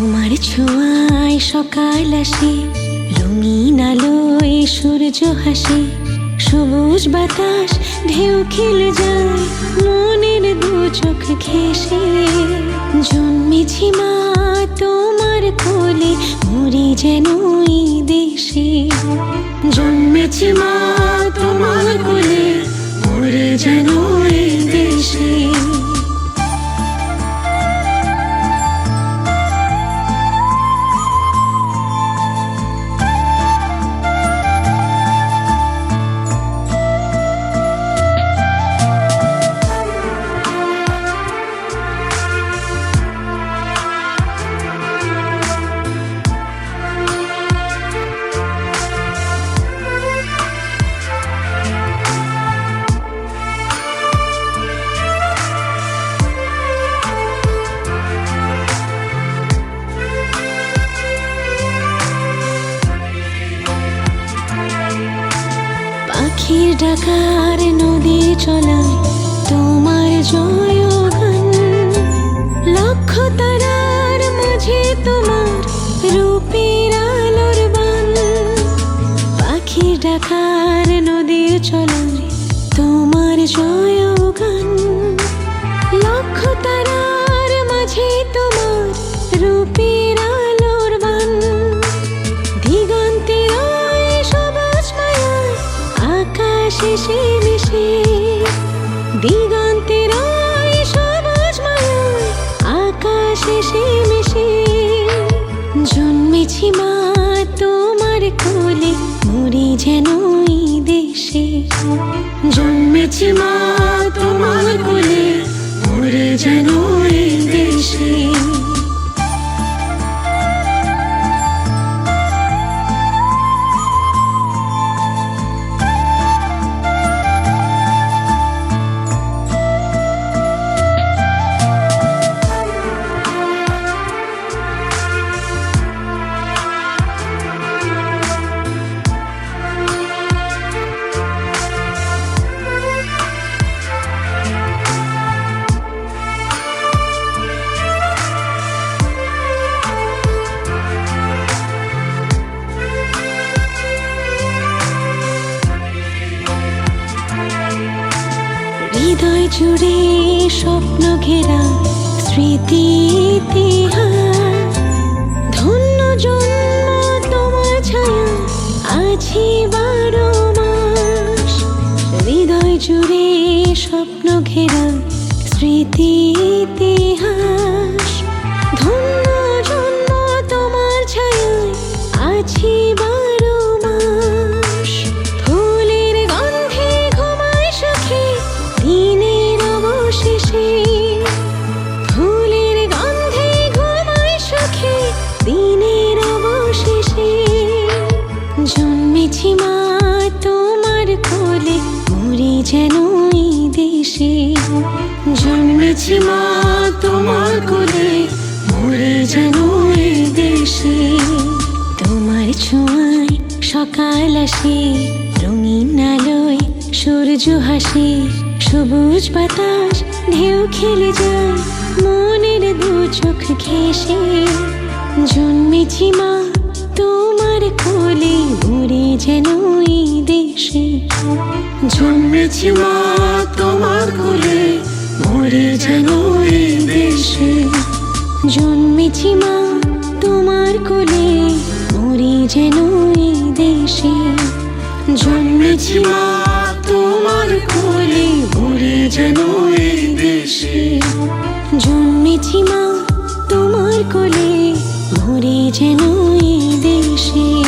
তোমার ছোঁয়ায় সকাল আসে, রঙিন আলোয় সূর্য হাসে। সবুজ বাতাস, ঢেউ খেলে যায়, মনের দু চোখ ঘেসে জন্মেছি মা তোমার কোলে, মরি যেন দেশে। জন্মেছি মা তোমার কোলে ডাকার নদী চলায় তোমার জয় গান লক্ষ তারার মাঝে তোমার রূপের আলোর বান। পাখির ডাকার নদীর চলায় তোমার জয় গান লক্ষ তারার দিগন্তে রয় সবুজ মায়ায় আকাশে জন্মেছি মা তোমার কোলে, মরি যেন দেশে। জন্মেছি মা তোমার যেন হৃদয় জুড়ে স্বপ্ন ঘেরা স্মৃতি ইতিহাস। ধন্য জন্ম তোমার ছায়া, আছি বারো মাস। হৃদয় স্বপ্ন ঘেরা স্মৃতি ধন্য জন্ম তোমার ছায়ায় আছি জন্মেছি তোমার কোলে, মরি যেন এই দেশে। জন্মেছি মা তোমার কোলে, মরে যেন এই দেশে। তোমার ছোঁয়ায় সকাল আসে, রঙিন আলোয় সূর্য হাসে সবুজ বাতাস, ঢেউ খেলে যায়, মনের দু চোখ ঘেসে জন্মেছি মা কোলে মরে যেন এই দেশে। জন্মেছি মা তোমার কোলে মরে যেন এই দেশে। জন্মেছি মা তোমার কোলে মরি যেন এই দেশে। জন্মেছি মা তোমার কোলে মরি যেন এই দেশে। জন্মেছি মা তোমার কোলে মরি যেন এই দেশে।